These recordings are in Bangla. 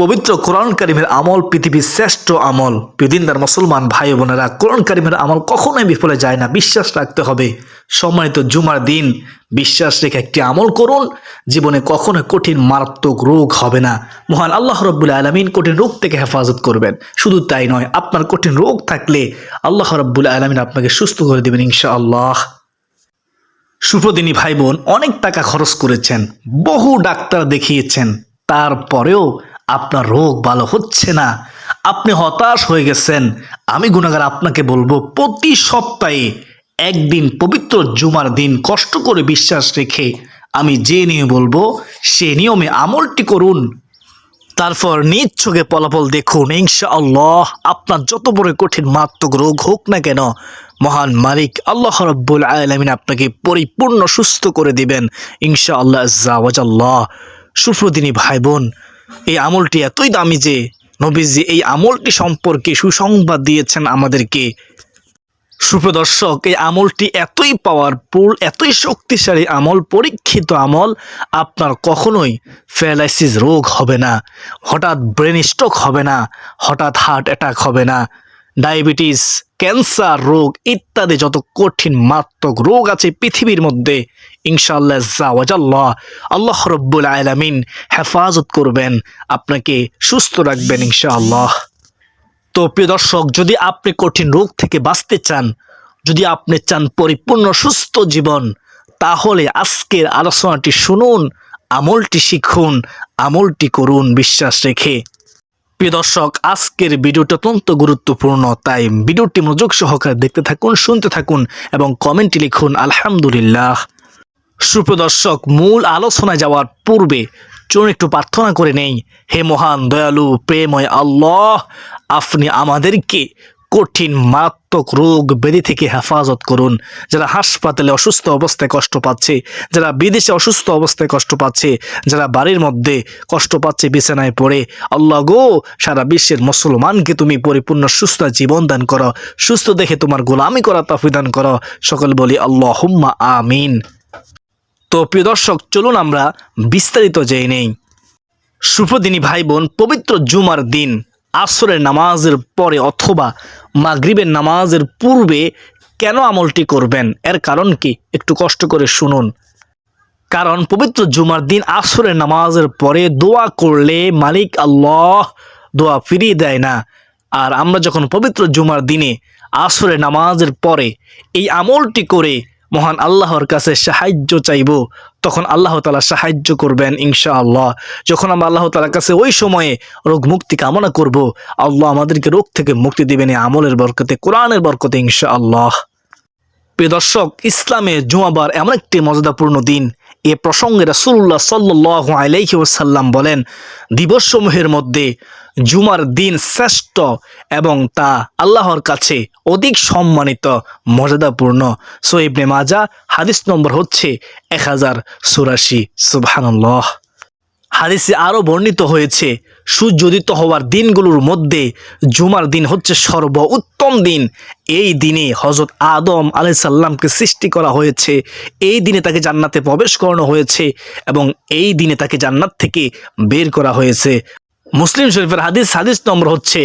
পবিত্র কোরআন কারিমের আমল পৃথিবীর শ্রেষ্ঠ আমল। বিদিনদার মুসলমান ভাই বোনেরা, কোরআন কারিমের আমল কখনোই বিফলে যায় না, বিশ্বাস রাখতে হবে। সম্মানিত জুমার দিন, বিশ্বাস রেখে একটি আমল করুন, জীবনে কখনো কঠিন, মারাত্মক রোগ হবে না। মহান আল্লাহ রব্বুল আলমিন কঠিন রোগ থেকে হেফাজত করবেন। শুধু তাই নয়, আপনার কঠিন রোগ থাকলে আল্লাহ রব্বুল আলমিন আপনাকে সুস্থ করে দেবেন ইনশাআল্লাহ। সুপ্রদিনী ভাই বোন, অনেক টাকা খরচ করেছেন, বহু ডাক্তার দেখিয়েছেন, তারপরেও আপনার রোগ ভালো হচ্ছে না, আপনি হতাশ হয়ে গেছেন, আমি গুণাগার আপনাকে বলব, প্রতি সপ্তাহে একদিন পবিত্র জুমার দিন কষ্ট করে বিশ্বাস রেখে আমি যে নিয়ে বলব, সে নিয়মে আমলটি করুন। তারপর নিজ চোখে ফলাফল দেখুন, ইনশাআল্লাহ আপনার যত বড় কঠিন মারাত্মক রোগ হোক না কেন, মহান মালিক আল্লাহ রব্বুল আলমিন আপনাকে পরিপূর্ণ সুস্থ করে দিবেন, ইনশাআল্লাহ আল্লাহ সুপ্রদিনী ভাই বোন এই আমলটি এতই দামি যে নবীজি এই আমলটি সম্পর্কে সুসংবাদ দিয়েছেন আমাদেরকে। সুপ্রদর্শক, এই আমলটি এতই পাওয়ারফুল এতই শক্তিশালী আমল, পরীক্ষিত আমল, আপনার কখনোই প্যারালাইসিস রোগ হবে না, হঠাৎ ব্রেন স্ট্রোক হবে না, হঠাৎ হার্ট অ্যাটাক হবে না ডায়াবেটিস ক্যান্সার রোগ ইত্যাদি যত কঠিন মারাত্মক রোগ আছে পৃথিবীর মধ্যে ইনশাআল্লাহ আল্লাহ রব্বুল আলামিন হেফাজত করবেন, আপনাকে সুস্থ রাখবেন ইনশাআল্লাহ। তো প্রিয় দর্শক, যদি আপনি কঠিন রোগ থেকে বাঁচতে চান, যদি আপনি চান পরিপূর্ণ সুস্থ জীবন, তাহলে আজকের আলোচনাটি শুনুন, আমলটি শিখুন, আমলটি করুন, বিশ্বাস রেখে। প্রিয় দর্শক, আজকের ভিডিওটি অত্যন্ত গুরুত্বপূর্ণ, তাই ভিডিওটি মনোযোগ সহকারে দেখতে থাকুন, শুনতে থাকুন এবং কমেন্টে লিখুন, আলহামদুলিল্লাহ। সুপ্রদর্শক মূল আলোচনায় যাওয়ার পূর্বে চলুন একটু প্রার্থনা করে নেই। হে মহান দয়ালু, প্রেময় আল্লাহ, আপনি আমাদেরকে কঠিন, মারাত্মক রোগ ব্যাধি থেকে হেফাজত করুন। যারা হাসপাতালে অসুস্থ অবস্থায় কষ্ট পাচ্ছে, যারা বিদেশে অসুস্থ অবস্থায় কষ্ট পাচ্ছে, যারা বাড়ির মধ্যে কষ্ট পাচ্ছে, বিছানায় পড়ে, আল্লাহ গো, সারা বিশ্বের মুসলমানকে তুমি পরিপূর্ণ, সুস্থ জীবন দান করো। সুস্থ দেখে তোমার গোলামি করা তাফিদান করো। সকল বলি আল্লাহ হুম্মা আমিন। তো প্রিয় দর্শক, চলুন আমরা বিস্তারিত জেনে নেই। সুপ্রদিনী ভাই বোন পবিত্র জুমার দিন, আসরের নামাজের পরে অথবা মাগরিবের নামাজের পূর্বে কেন আমলটি করবেন? এর কারণ কি? একটু কষ্ট করে শুনুন। কারণ পবিত্র জুমার দিন, আসরের নামাজের পরে দোয়া করলে মালিক আল্লাহ দোয়া ফিরিয়ে দেয় না। আর আমরা যখন পবিত্র জুমার দিনে আসরের নামাজের পরে এই আমলটি করে মহান আল্লাহর কাছে সাহায্য চাইব, তখন আল্লাহ তালা সাহায্য করবেন ইনশা আল্লাহ যখন আমরা আল্লাহ তালার কাছে ওই সময়ে রোগ মুক্তি কামনা করব, আল্লাহ আমাদেরকে রোগ থেকে মুক্তি দেবেন আমলের বরকতে, কোরআনের বরকতে ইনশা আল্লাহ প্রিয় দর্শক, ইসলামে জুমাবার এমন একটি মর্যাদাপূর্ণ দিন এ প্রসঙ্গে রাসুল্লাহ সাল্লাহ আলাইহি ওসাল্লাম বলেন, দিবসসমূহের মধ্যে জুমার দিন শ্রেষ্ঠ এবং তা আল্লাহর কাছে অধিক সম্মানিত, মর্যাদাপূর্ণ। সোয়েবনে মাজা হাদিস নম্বর হচ্ছে এক হাজার চুরাশি, সুবহানাল্লাহ। হাদিসে আরও বর্ণিত হয়েছে সূর্যোদিত হওয়ার দিনগুলোর মধ্যে জুমার দিন হচ্ছে সর্ব উত্তম দিন। এই দিনে হজরত আদম আলাই সাল্লামকে সৃষ্টি করা হয়েছে, এই দিনে তাকে জান্নাতে প্রবেশ করানো হয়েছে এবং এই দিনে তাকে জান্নাত থেকে বের করা হয়েছে। মুসলিম শরীফের হাদিস হাদিস নম্বর হচ্ছে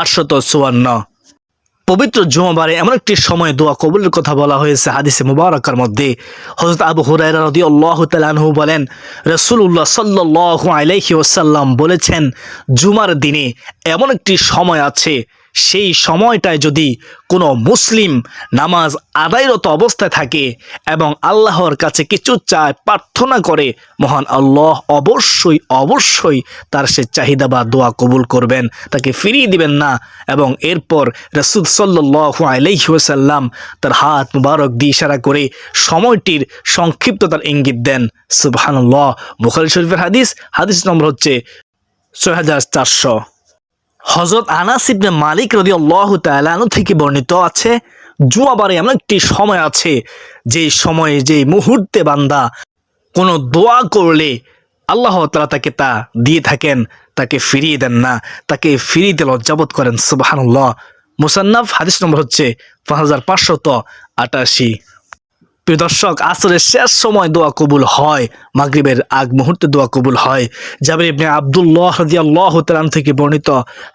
আটশত চুয়ান্ন। পবিত্র জুমাবারে এমন একটি সময় দোয়া কবুলের কথা বলা হয়েছে হাদিসে মুবারকার মধ্যে। হজরত আবু হুরাইরা রদি আল্লাহ তালানহু বলেন রসুল্লাহ সাল্লাহ আলাইহি ওসাল্লাম বলেছেন, জুমার দিনে এমন একটি সময় আছে সেই সময়টায় যদি কোনো মুসলিম নামাজ আদায়রত অবস্থায় থাকে এবং আল্লাহর কাছে কিছু চায়, প্রার্থনা করে, মহান আল্লাহ অবশ্যই অবশ্যই তার সে চাহিদা বা দোয়া কবুল করবেন। তাকে ফিরিয়ে দিবেন না এবং এরপর রসুদ সাল্লাহ আলাইসাল্লাম তার হাত মুবারক দিয়ে ইশারা করে সময়টির সংক্ষিপ্ততার ইঙ্গিত দেন। সুবহানাল্লাহ। বুখারি শরীফের হাদিস হাদিস নম্বর হচ্ছে ছয় হাজার চারশো। হজরত আনাস ইবনে মালিক রদি আল্লাহ তালানু থেকে বর্ণিত আছে জুয়াবারে এমন একটি সময় আছে, যে সময়ে, যে মুহূর্তে বান্দা কোনো দোয়া করলে আল্লাহ তালা তাকে তা দিয়ে থাকেন, তাকে ফিরিয়ে দেন না, তাকে ফিরিয়ে দিল লজ্জাবোধ করেন। সুবাহানুল্লাহ। মুসান্নাফ হাদিস নম্বর হচ্ছে পাঁচ হাজার পাঁচশত আটাশি। প্রিয় দর্শক, আসরের শেষ সময় দোয়া কবুল হয়, মাগরিবের আগ মুহূর্তে দোয়া কবুল হয়। জাবির ইবনে আব্দুল্লাহ রাদিয়াল্লাহু তাআলা থেকে বর্ণিত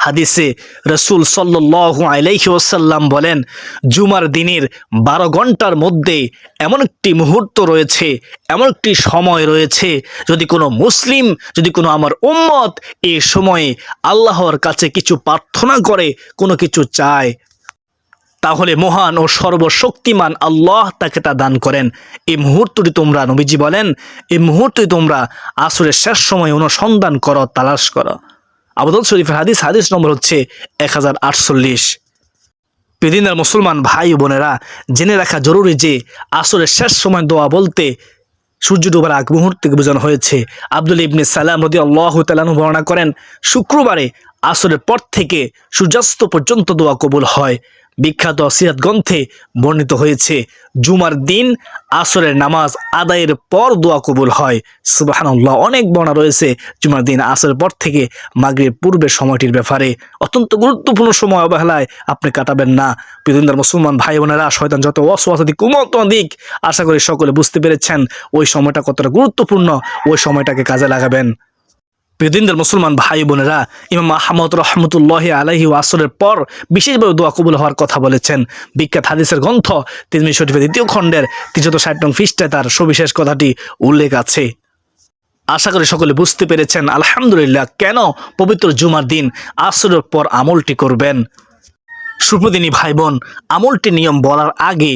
হাদিসে রসুল সাল্লাল্লাহু আলাইহি ওয়াসাল্লাম বলেন, জুমার দিনের বারো ঘণ্টার মধ্যে এমন একটি মুহূর্ত রয়েছে, এমন একটি সময় রয়েছে, যদি কোনো মুসলিম, যদি কোনো আমার উম্মত এই সময়ে আল্লাহর কাছে কিছু প্রার্থনা করে, কোনো কিছু চায় তাহলে মহান ও সর্বশক্তিমান আল্লাহ তাকে তা দান করেন। এই মুহূর্তটি তোমরা নবীজি বলেন, এই মুহূর্তটি তোমরা আসরের শেষ সময় অনুসন্ধান করো, তালাশ করো। আবদুল শরীফের হাদিস হাদিস নম্বর হচ্ছে এক হাজার পেদিনের মুসলমান ভাই বোনেরা, জেনে রাখা জরুরি যে আসরের শেষ সময় দোয়া বলতে সূর্য ডুবার আগ মুহূর্তে বোঝানো হয়েছে। আব্দুল ইবনে সালাম রদি আল্লাহ বর্ণনা করেন, শুক্রবারে আসরের পর থেকে সূর্যাস্ত পর্যন্ত দোয়া কবুল হয়। বিখ্যাত সিরাত গ্রন্থে বর্ণিত হয়েছে, জুমার দিন আসরের নামাজ আদায়ের পর দোয়া কবুল হয়। সুবাহান্লাহ অনেক বর্ণা রয়েছে জুমার দিন আসরের পর থেকে মাগরির পূর্বের সময়টির ব্যাপারে। অত্যন্ত গুরুত্বপূর্ণ সময় অবহেলায় আপনি কাটাবেন না। পৃথিবীর মুসলমান ভাই বোনেরা, শয়তান যত অসুয়াস দিক কুমত দিক আশা করি সকলে বুঝতে পেরেছেন, ওই সময়টা কতটা গুরুত্বপূর্ণ, ওই সময়টাকে কাজে লাগাবেন। প্রিয়দিনদের মুসলমান ভাই বোনেরা, ইমাম আহমদ রহমতুল্লাহ আলহি আসরের পর বিশেষভাবে দোয়া কবুল হওয়ার কথা বলেছেন। বিখ্যাত হাদিসের গ্রন্থ তিরমি শরীফের দ্বিতীয় খণ্ডের তিনশত ষাট নং খ্রিস্টায় তার সবিশেষ কথাটি উল্লেখ আছে। আশা করি সকলে বুঝতে পেরেছেন, আলহামদুলিল্লাহ, কেন পবিত্র জুমার দিন আসরের পর আমলটি করবেন? সুপ্রদিনী ভাই বোন আমলটি নিয়ম বলার আগে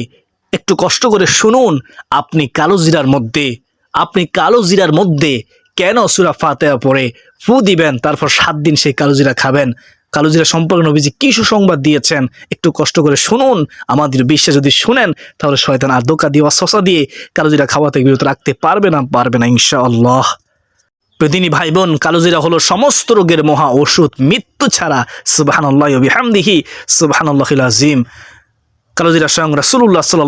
একটু কষ্ট করে শুনুন, আপনি কালো জিরার মধ্যে, আপনি কালো জিরার মধ্যে কেন সুরা ফাতেহা পড়ে? ফু দিবেন, তারপর সাত দিন সেই কালোজিরা খাবেন। কালোজিরা সম্পর্কে নবীজি কি সুসংবাদ দিয়েছেন? একটু কষ্ট করে শুনুন, আমাদের বিশ্বে যদি শুনেন, তাহলে শয়তান আর দোকা দিয়ে অশসা দিয়ে কালোজিরা খাওয়া থেকে বিরত রাখতে পারবে না পারবে না, ইনশাআল্লাহ। প্রতিনি ভাই বোন কালোজিরা হলো সমস্ত রোগের মহা ওষুধ, মৃত্যু ছাড়া সুবাহান আল্লাহ বিহামদিহি সুবাহান আল্লাহিল আজিম কালোজিরা স্বয়ং রাসুল্লাহ সাল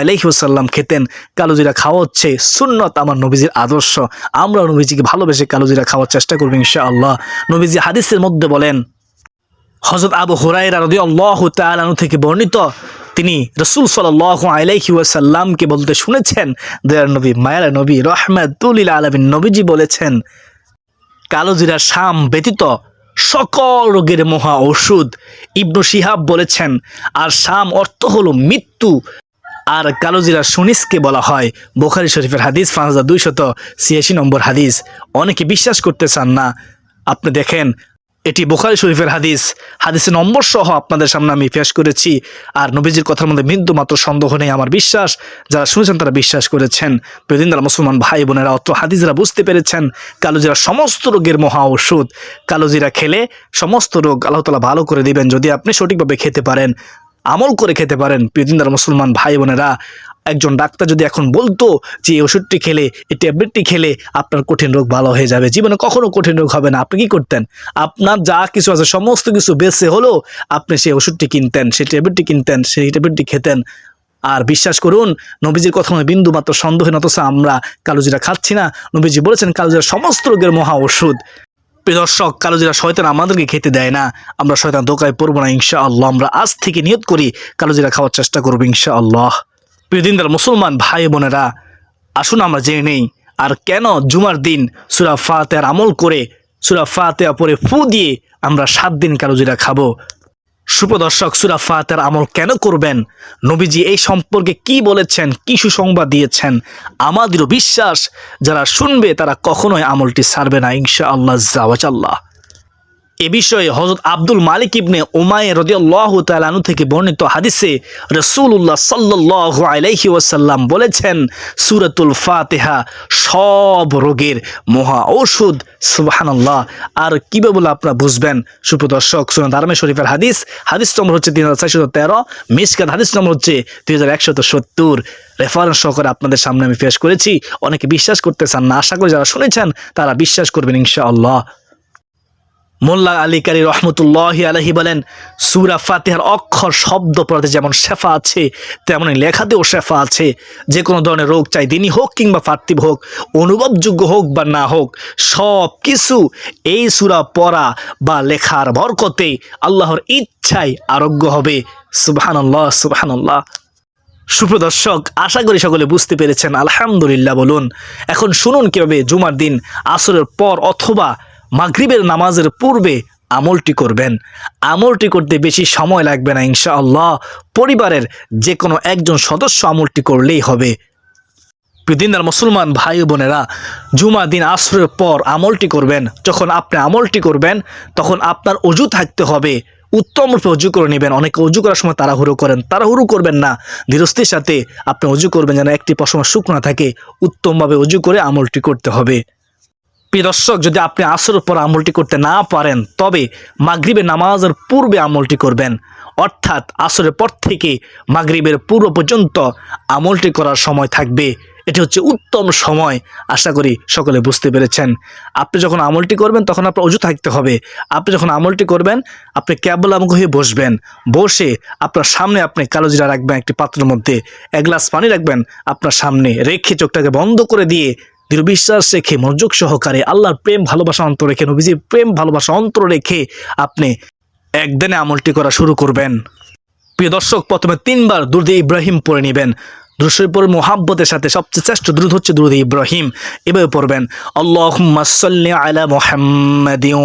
আলহিউসাল্লাম খেতেন। কালোজিরা খাওয়া হচ্ছে সুন্নত, আমার নবীজির আদর্শ। আমরা নবীজিকে ভালোবেসে কালোজিরা খাওয়ার চেষ্টা করব ইনশা আল্লাহ নবীজি হাদিসের মধ্যে বলেন হজরত আবু হুরাইরা রদি আল্লাহ তালু থেকে বর্ণিত, তিনি রসুল সাল আলাইহি ওয়াসাল্লামকে বলতে শুনেছেন দয়ার নবী মায়ার নবী, রহমাতুল আলমিন। নবীজি বলেছেন কালোজিরা শাম ব্যতীত সকল রোগের মহা ওষুধ ইবনু শিহাব বলেছেন, আর শাম অর্থ হলো মৃত্যু। আর কালোজিরা সুনিসকে বলা হয়। বোখারি শরীফের হাদিস, পাঁচ হাজার দুইশত ছিয়াশি নম্বর হাদিস। অনেকে বিশ্বাস করতে চান না। আপনি দেখেন এটি বোখারি শরীফের হাদিস। হাদিসের নম্বর সহ আপনাদের সামনে আমি পেশ করেছি। আর নবীজির কথার মধ্যে বিন্দু মাত্র সন্দেহ নেই, আমার বিশ্বাস। যারা শুনেছেন তারা বিশ্বাস করেছেন। তারা মুসলমান ভাই বোনেরা অত হাদিসরা বুঝতে পেরেছেন, কালোজিরা সমস্ত রোগের মহা ওষুধ কালোজিরা খেলে সমস্ত রোগ আল্লাহ তালা ভালো করে দিবেন, যদি আপনি সঠিকভাবে খেতে পারেন, আমল করে খেতে পারেন। প্রিয়দিনদার মুসলমান ভাই বোনেরা একজন ডাক্তার যদি এখন বলতো যে এই ওষুধটি খেলে, এই ট্যাবলেটটি খেলে আপনার কঠিন রোগ ভালো হয়ে যাবে। জীবনে কখনো কঠিন রোগ হবে না। আপনি কি করতেন? আপনার যা কিছু আছে, সমস্ত কিছু বেঁচে হলো, আপনি সেই ওষুধটি কিনতেন, সেই ট্যাবলেটটি কিনতেন, সেই ট্যাবলেটটি খেতেন। আর বিশ্বাস করুন, নবীজির কথা বিন্দু মাত্র সন্দেহ অথচ আমরা কালোজিরা খাচ্ছি না। নবীজি বলেছেন, কালোজিরা সমস্ত রোগের মহা ওষুধ। দর্শক, কালোজিরা শয়তান আমাদেরকে খেতে দেয় না। আমরা শয়তান দোকায় পড়ব না ইনশা আল্লাহ আমরা আজ থেকে নিয়ত করি, কালোজিরা খাওয়ার চেষ্টা করব ইনশা আল্লাহ প্রিয় দিনদার মুসলমান ভাই বোনেরা, আসুন আমরা জেনে নেই, আর কেন জুমার দিন সুরা ফাতেহার আমল করে সুরা ফাতেয়া পরে ফু দিয়ে আমরা সাত দিন কালোজিরা খাব? সুপ্রদর্শক, সুরা ফাতের আমল কেন করবেন? নবীজি এই সম্পর্কে কি বলেছেন? কি সুসংবাদ দিয়েছেন? আমাদেরও বিশ্বাস, যারা শুনবে তারা কখনোই আমলটি ছাড়বে না ইনশা আল্লাহ। জাওয়াজাল্লাহ এ বিষয়ে হজরত আব্দুল মালিক ইবনে ওমায় রদিয়াল্লাহ তালানু থেকে বর্ণিত হাদিসে রসুল্লাহ সাল্লাহ আলাইহি ওয়াসাল্লাম বলেছেন, সুরাতুল ফাতেহা সব রোগের মহা ঔষধ। সুবাহানাল্লাহ। আর কীভাবে বলে আপনারা বুঝবেন? সুপ্রদর্শক সুনান দারমে শরীফের হাদিস হাদিস নম্বর হচ্ছে তিন হাজার চারশত তেরো, মিসকাত হাদিস নম্বর হচ্ছে দুই হাজার একশত সত্তর। রেফারেন্স সহকারে আপনাদের সামনে আমি পেশ করেছি। অনেকে বিশ্বাস করতে চান না, আশা করি যারা শুনেছেন তারা বিশ্বাস করবেন ইনশাআল্লাহ। মোল্লা আলী কারি রহমতুল্লাহ আলহি বলেন, সুরা ফাতেহার অক্ষর শব্দ পড়াতে যেমন শেফা আছে, তেমনই লেখাতেও শেফা আছে। যে কোনো ধরনের রোগ চাই দিনই হোক কিংবা পার্থিব হোক, অনুভবযোগ্য হোক বা না হোক, সব কিছু এই সুরা পড়া বা লেখার বরকতে আল্লাহর ইচ্ছায় আরোগ্য হবে। সুবহানাল্লাহ সুবহানাল্লাহ। সুপ্রদর্শক আশা করি সকলে বুঝতে পেরেছেন। আলহামদুলিল্লাহ বলুন। এখন শুনুন কীভাবে জুমার দিন, আসরের পর অথবা মাগরিবের নামাজের পূর্বে আমলটি করবেন। আমলটি করতে বেশি সময় লাগবে না ইনশাআল্লাহ। পরিবারের যে কোনো একজন সদস্য আমলটি করলেই হবে। দিনদার মুসলমান ভাই বোনেরা জুমা দিন আসরের পর আমলটি করবেন। যখন আপনি আমলটি করবেন, তখন আপনার অজু থাকতে হবে। উত্তম রূপে অজু করে নেবেন। অনেকে অজু করার সময় তাড়াহুড়ো করেন। তাড়াহুড়ো করবেন না। ধীরস্থির সাথে আপনি অজু করবেন যেন একটি পশম শুকনো থাকে। উত্তমভাবে অজু করে আমলটি করতে হবে। প্রিয় দর্শক, যদি আপনি আসরের পর আমলটি করতে না পারেন, তবে মাগরিবের নামাজের পূর্বে আমলটি করবেন। অর্থাৎ আসরের পর থেকে মাগরিবের পূর্ব পর্যন্ত আমলটি করার সময় থাকবে। এটি হচ্ছে উত্তম সময়, আশা করি সকলে বুঝতে পেরেছেন। আপনি যখন আমলটি করবেন, তখন আপনার অজু থাকতে হবে। আপনি যখন আমলটি করবেন, আপনি কেবল আমুখ হয়ে বসবেন। বসে আপনার সামনে আপনি কালো জিরা রাখবেন একটি পাত্রের মধ্যে, এক গ্লাস পানি রাখবেন, আপনার সামনে রেখে চোখটাকে বন্ধ করে দিয়ে দৃঢ় বিশ্বাস রেখে, মনোযোগ সহকারে আল্লাহর প্রেম, ভালোবাসা অন্তর রেখে, নবীজির প্রেম, ভালোবাসা অন্তর রেখে আপনি একদিনে আমলটি করা শুরু করবেন। প্রিয় দর্শক, প্রথমে তিনবার দুর্দে ইব্রাহিম পড়ে নেবেন। দুরুশের পরে মোহাব্বতের সাথে সবচেয়ে শ্রেষ্ঠ দ্রুত হচ্ছে দ্রুদ ইব্রাহিম। এভাবে পড়বেন আল্লাহ সাল্লি আলা মোহাম্মদিউ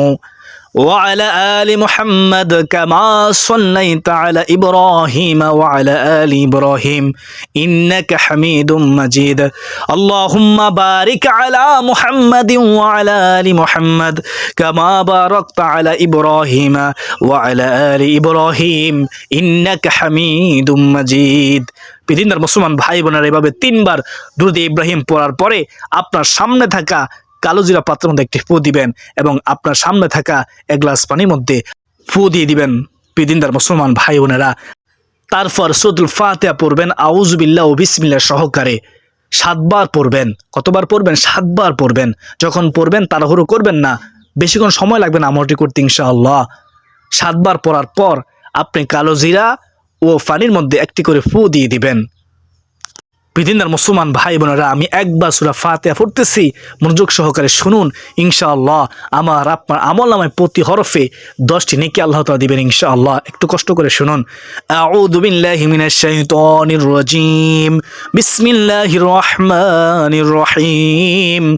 وعلى آل محمد كما صليت على إبراهيم وعلى آل إبراهيم إنك حميد مجيد اللهم بارك على محمد وعلى آل محمد كما باركت على إبراهيم وعلى آل إبراهيم إنك حميد مجيد পৃথিবীর মুসলমান ভাই বোনেরা এভাবে তিনবার দুরুদ ইব্রাহিম পড়ার পরে আপনার সামনে থাকা কালো জিরা পাত্রের মধ্যে একটি ফু দিবেন এবং আপনার সামনে থাকা এক গ্লাস পানির মধ্যে ফু দিয়ে দিবেন পৃথিবীর মুসলমান ভাই বোনেরা। তারপর সুদুল ফাতেহা পড়বেন আউজবিল্লা ও বিসমিল্লা সহকারে। সাতবার পড়বেন, কতবার পড়বেন? সাতবার পড়বেন। যখন পড়বেন, তাড়াহুড়ো করবেন না। বেশিক্ষণ সময় লাগবে না আমলটি করতে, ইনশাআল্লাহ। সাতবার পড়ার পর আপনি কালো জিরা ও ফানির মধ্যে একটি করে ফু দিয়ে দিবেন। পৃথিবীর মুসলমান ভাই বোনেরা, আমি একবার সুরা ফাতেহা পড়তেছি, মনোযোগ সহকারে শুনুন, ইনশাআল্লাহ আমার আপনার আমল নামায় প্রতি হরফে দশটি নেকি আল্লাহ তালা দিবেন, ইনশাআল্লাহ। একটু কষ্ট করে শুনুন। আউযু বিল্লাহি মিনাশ শাইতানির রাজিম, বিসমিল্লাহির রহমানির রহিম।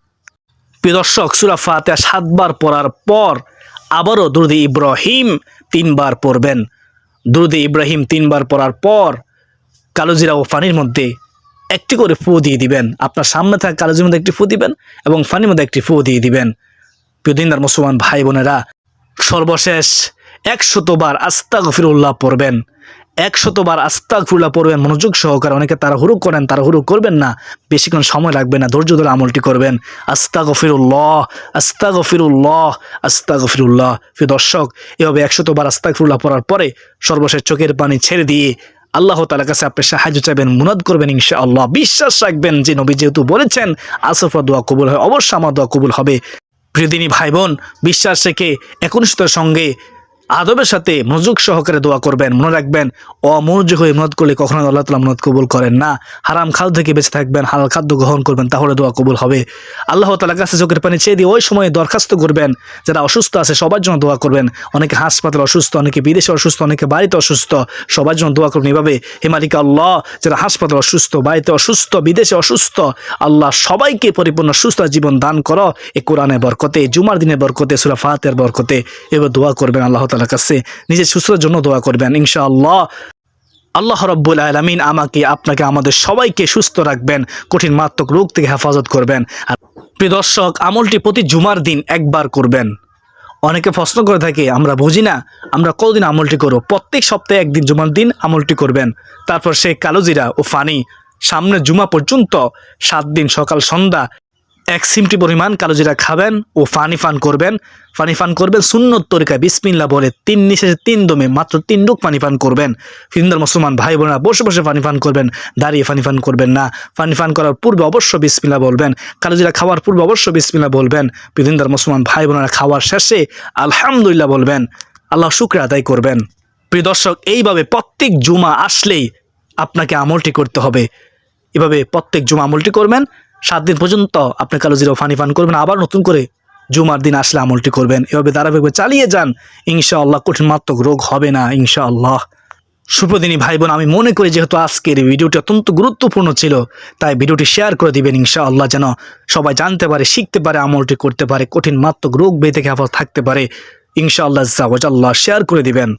প্রিয় দর্শক, সুরা ফাতে সাতবার পড়ার পর আবারও দুরুদ ইব্রাহিম তিনবার পড়বেন। দুরুদ ইব্রাহিম তিনবার পড়ার পর কালোজিরা ও ফানির মধ্যে একটি করে ফু দিয়ে দিবেন। আপনার সামনে থাকা কালোজির মধ্যে একটি ফু দিবেন এবং ফানির মধ্যে একটি ফু দিয়ে দিবেন। প্রিয় দিনদার মুসলমান ভাই বোনেরা সর্বশেষ একশতবার আস্তা গফিরুল্লাহ পড়বেন। একশতবার আস্তাক ফুল্লাহ পড়বেন, মনোযোগ সহকারে। অনেকে তারা হুরু করেন, তারা হুরু করবেন না। বেশিক্ষণ সময় লাগবে না, ধৈর্য ধরে আমলটি করবেন। আস্তা গফিরুল্লাহ আস্তা গফিরুল্লাহ আস্তা গফিরুল্লাহ ফি দর্শক, এভাবে একশতবার আস্তাক ফুল্লাহ পড়ার পরে সর্বশেষ চোখের পানি ছেড়ে দিয়ে আল্লাহ তালার কাছে আপনি সাহায্য চাইবেন, মুনাদ করবেন ইনশা আল্লাহ বিশ্বাস রাখবেন যে নবী যেহেতু বলেছেন, আসফা দোয়া কবুল হয়, অবশ্যই আমার দোয়া কবুল হবে। প্রিয়দিনী ভাই বোন, বিশ্বাস রেখে একনিষ্ঠতার সঙ্গে আদবের সাথে মনোযোগ সহকারে দোয়া করবেন, মনে রাখবেন, অমনোযোগ হয়ে মনত করলে কখনো আল্লাহ তালা মনত কবুল করেন না। হারাম খাদ্য থেকে বেঁচে থাকবেন, হালাল খাদ্য গ্রহণ করবেন, তাহলে দোয়া কবুল হবে। আল্লাহ তালার কাছে চোখের পানি চেয়ে দিয়ে ওই সময় দরখাস্ত করবেন, যারা অসুস্থ আছে সবার জন্য দোয়া করবেন। অনেকে হাসপাতালে অসুস্থ, অনেকে বিদেশে অসুস্থ, অনেকে বাড়িতে অসুস্থ, সবার জন্য দোয়া করবেন। এভাবে হেমালিকা আল্লাহ, যারা হাসপাতালে অসুস্থ, বাড়িতে অসুস্থ, বিদেশে অসুস্থ, আল্লাহ সবাইকে পরিপূর্ণ সুস্থ জীবন দান করো। এ কোরআনের বরকতে, জুমার দিনের বরকতে, সুরা ফাতের বরকতে এবার দোয়া করবেন আল্লাহ তালার কাছে নিজের সুস্থতার জন্য দোয়া করবেন, ইনশাআল্লাহ। আল্লাহ রব্বুল আলমিন আমাকে, আপনাকে, আমাদের সবাইকে সুস্থ রাখবেন, কঠিন, মারাত্মক রোগ থেকে হেফাজত করবেন। আর প্রিয় দর্শক, আমলটি প্রতি জুমার দিন একবার করবেন। অনেকে প্রশ্ন করে থাকে, আমরা বুঝি না, আমরা কতদিন আমলটি করব? প্রত্যেক সপ্তাহে একদিন জুমার দিন আমলটি করবেন। তারপর সেই কালোজিরা ও ফানি সামনে জুমা পর্যন্ত সাত দিন সকাল সন্ধ্যা এক সিমটি পরিমাণ কালো জিরা খাবেন ও ফানি ফান করবেন। ফানি ফান করবেন সুন্নত তরিকায়। বিসমিল্লা বলে তিন নিশেষে তিন দমে মাত্র তিন ডুক পানি পান করবেন। ফিন্দার মুসলমান ভাই বোনেরা বসে বসে ফানি ফান করবেন, দাঁড়িয়ে ফানি ফান করবেন না। ফানি ফান করার পূর্বে অবশ্য বিসমিল্লা বলবেন, কালো জিরা খাওয়ার পূর্বে অবশ্য বিসমিল্লা বলবেন। ফিন্দার মুসলমান ভাই বোনেরা খাওয়ার শেষে আলহামদুলিল্লাহ বলবেন, আল্লাহ শুক্র আদায় করবেন। প্রিয় দর্শক, এইভাবে প্রত্যেক জুমা আসলেই আপনাকে আমলটি করতে হবে। এভাবে প্রত্যেক জুমা আমলটি করবেন সাত দিন পর্যন্ত আপনি কালো জিরো ফানি ফান করবেন, আবার নতুন করে জুমার দিন আসলে আমলটি করবেন। এভাবে ধারাবাহিকভাবে চালিয়ে যান, ইনশাআল্লাহ কঠিন মাত্মক রোগ হবে না, ইনশাআল্লাহ। সুপ্রদিনী ভাই বোন আমি মনে করি যেহেতু আজকের ভিডিওটি অত্যন্ত গুরুত্বপূর্ণ ছিল, তাই ভিডিওটি শেয়ার করে দিবেন, ইনশাআল্লাহ যেন সবাই জানতে পারে, শিখতে পারে, আমলটি করতে পারে কঠিন মাত্মক রোগ বেঁধে থেকে থাকতে পারে। ইনশাআল্লাহ শেয়ার করে দিবেন।